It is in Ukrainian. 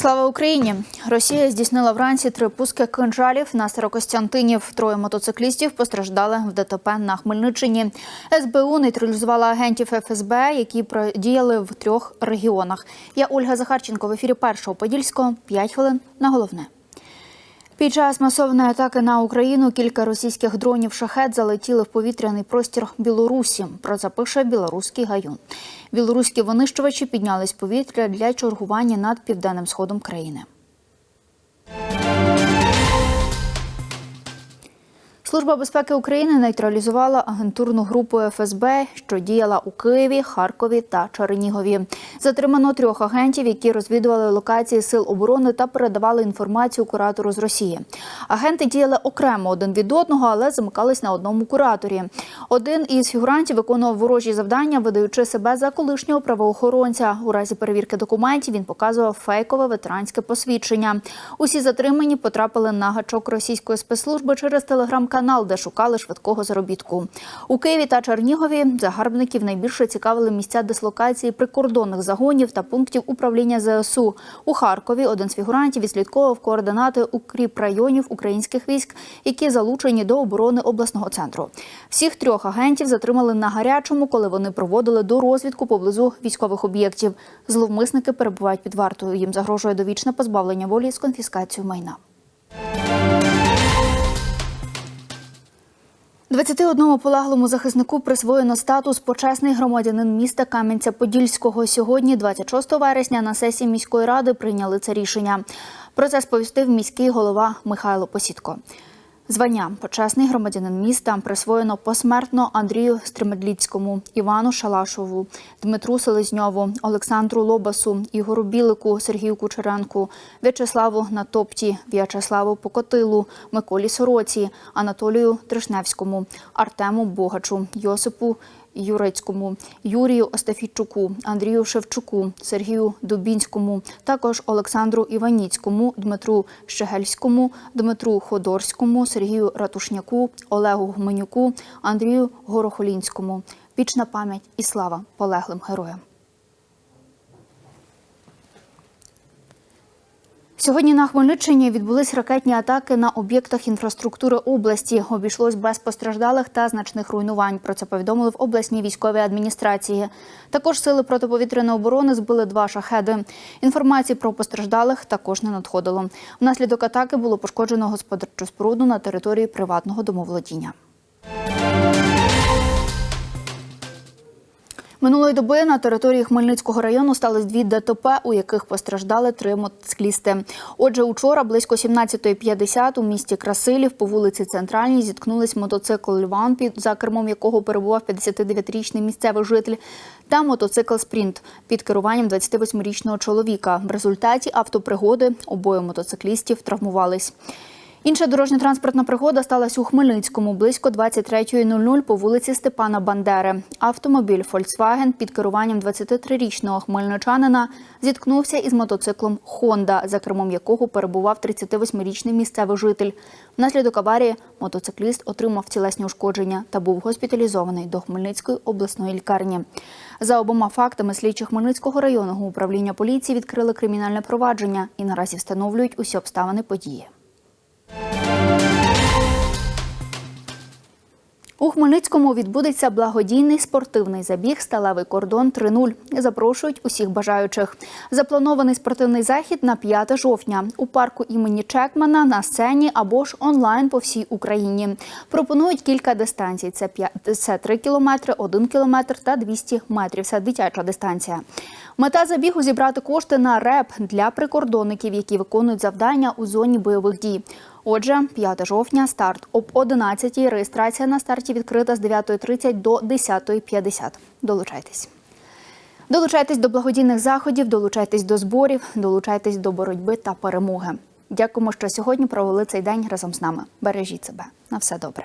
Слава Україні! Росія здійснила вранці три пуски кинжалів на Старокостянтинів. Троє мотоциклістів постраждали в ДТП на Хмельниччині. СБУ нейтралізувала агентів ФСБ, які діяли в трьох регіонах. Я Ольга Захарченко в ефірі першого подільського. П'ять хвилин на головне. Під час масовної атаки на Україну кілька російських дронів шахет залетіли в повітряний простір Білорусі. Про це пише білоруський гаюн. Білоруські винищувачі піднялись повітря для чергування над південним сходом країни. Служба безпеки України нейтралізувала агентурну групу ФСБ, що діяла у Києві, Харкові та Чернігові. Затримано трьох агентів, які розвідували локації сил оборони та передавали інформацію куратору з Росії. Агенти діяли окремо один від одного, але замикались на одному кураторі. Один із фігурантів виконував ворожі завдання, видаючи себе за колишнього правоохоронця. У разі перевірки документів він показував фейкове ветеранське посвідчення. Усі затримані потрапили на гачок російської спецслужби через телеграм-канал канал, де шукали швидкого заробітку. У Києві та Чернігові загарбників найбільше цікавили місця дислокації прикордонних загонів та пунктів управління ЗСУ. У Харкові один з фігурантів відслідковував координати укріп районів українських військ, які залучені до оборони обласного центру. Всіх трьох агентів затримали на гарячому, коли вони проводили до розвідку поблизу військових об'єктів. Зловмисники перебувають під вартою. Їм загрожує довічне позбавлення волі з конфіскацією майна. 21 полаглому захиснику присвоєно статус почесний громадянин міста Кам'янця-Подільського. Сьогодні, 26 вересня, на сесії міської ради прийняли це рішення. Про це сповістив міський голова Михайло Посідко. Звання. Почесний громадянин міста присвоєно посмертно Андрію Стримедліцькому, Івану Шалашову, Дмитру Селезньову, Олександру Лобасу, Ігору Білику, Сергію Кучеренку, В'ячеславу Натопті, В'ячеславу Покотилу, Миколі Сороці, Анатолію Тришневському, Артему Богачу, Йосипу Юрицькому, Юрію Остафійчуку, Андрію Шевчуку, Сергію Дубінському, також Олександру Іваніцькому, Дмитру Щегельському, Дмитру Ходорському, Сергію Ратушняку, Олегу Гменюку, Андрію Горохолінському. Вічна пам'ять і слава полеглим героям. Сьогодні на Хмельниччині відбулись ракетні атаки на об'єктах інфраструктури області. Обійшлось без постраждалих та значних руйнувань. Про це повідомили в обласній військовій адміністрації. Також сили протиповітряної оборони збили два шахеди. Інформації про постраждалих також не надходило. Внаслідок атаки було пошкоджено господарчу споруду на території приватного домоволодіння. Минулої доби на території Хмельницького району стались дві ДТП, у яких постраждали три мотоциклісти. Отже, учора близько 17.50 у місті Красилів по вулиці Центральній зіткнулись мотоцикл Льван, за кермом якого перебував 59-річний місцевий житель, та мотоцикл Спринт під керуванням 28-річного чоловіка. В результаті автопригоди обоє мотоциклістів травмувались. Інша дорожньо-транспортна пригода сталася у Хмельницькому близько 23.00 по вулиці Степана Бандери. Автомобіль Volkswagen під керуванням 23-річного хмельничанина зіткнувся із мотоциклом Honda, за кермом якого перебував 38-річний місцевий житель. Внаслідок аварії мотоцикліст отримав тілесні ушкодження та був госпіталізований до Хмельницької обласної лікарні. За обома фактами слідчі Хмельницького районного управління поліції відкрили кримінальне провадження і наразі встановлюють усі обставини події. У Хмельницькому відбудеться благодійний спортивний забіг Сталевий кордон 3.0. Запрошують усіх бажаючих. Запланований спортивний захід на 5 жовтня у парку імені Чекмана на сцені або ж онлайн по всій Україні. Пропонують кілька дистанцій: це 5, це 3 кілометри, 1 кілометр та 200 метрів. Це дитяча дистанція. Мета забігу зібрати кошти на РЕП для прикордонників, які виконують завдання у зоні бойових дій. Отже, 5 жовтня старт об 11 Реєстрація на старті відкрита з 9.30 до 10.50. Долучайтесь. Долучайтесь до благодійних заходів, долучайтесь до зборів, долучайтесь до боротьби та перемоги. Дякуємо, що сьогодні провели цей день разом з нами. Бережіть себе. На все добре.